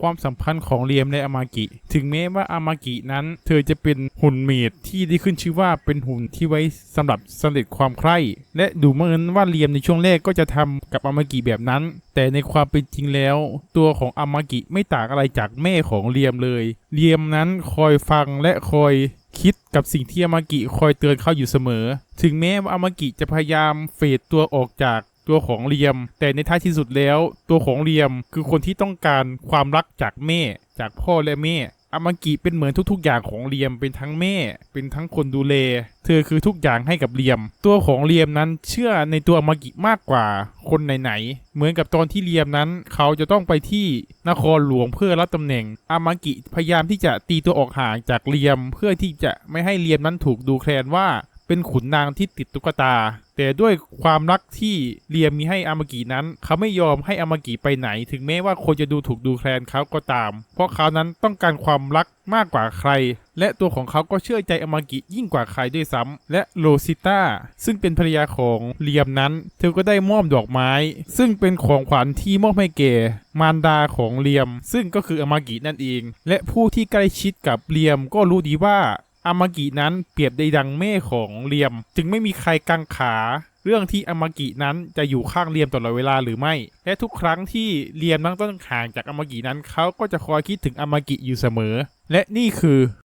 ความสัมพันธ์ของเลียมและอามากิ ถึงแม้ว่าอามากินั้น เธอจะเป็นหุ่นเมดที่ได้ขึ้นชื่อว่าเป็นหุ่นที่ไว้สำหรับสำเร็จความใคร่และดูเหมือนว่าเลียมในช่วงแรกก็จะทำกับอามากิแบบนั้น แต่ในความเป็นจริงแล้ว ตัวของอามากิไม่ต่างอะไรจากแม่ของเลียมเลยเลียมนั้นคอยฟังและคอยคิดกับสิ่งที่อามากิคอยเตือนเขาอยู่เสมอ ถึงแม้ว่าอามากิจะพยายามเฟดตัวออกจาก ตัวของเลียม แต่ในท้ายที่สุดแล้ว ตัวของเลียมคือคนที่ต้องการความรักจากแม่ จากพ่อและแม่อามากิเป็นเหมือนทุกๆอย่างของเลียมเป็นทั้งแม่ เป็นทั้งคนดูแล เธอคือทุกอย่างให้กับเลียม ตัวของเลียมนั้นเชื่อในตัวอามากิมากกว่าคนไหนๆเหมือนกับตอนที่เลียมนั้น เขาจะต้องไปที่นครหลวงเพื่อรับตำแหน่งอามากิพยายามที่จะตีตัวออกห่างจากเลียม เพื่อที่จะไม่ให้เลียมนั้นถูกดูแคลนว่า เป็นขุนนางที่ติดตุ๊กตา แต่ด้วยความรักที่เลียมมีให้อามากินั้น เขาไม่ยอมให้อามากิไปไหน ถึงแม้ว่าคนจะดูถูกดูแคลนเขาก็ตาม เพราะเขานั้นต้องการความรักมากกว่าใคร และตัวของเขาก็เชื่อใจอามากิยิ่งกว่าใครด้วยซ้ำและโรซิต้าซึ่งเป็นภรรยาของเลียมนั้น เธอก็ได้มอบดอกไม้ ซึ่งเป็นของขวัญที่มอบให้แก่มารดาของเลียม ซึ่งก็คืออามากินั่นเอง และผู้ที่ใกล้ชิดกับเลียมก็รู้ดีว่า อามากินั้นเปรียบได้ดังแม่ของเลียม จึงไม่มีใครกังขา เรื่องที่อามากินั้นจะอยู่ข้างเลียมตลอดเวลาหรือไม่ และทุกครั้งที่เลียมนั้งต้นห่างจากอามากินั้นเขาก็จะคอยคิดถึงอามากิอยู่เสมอ และนี่คือ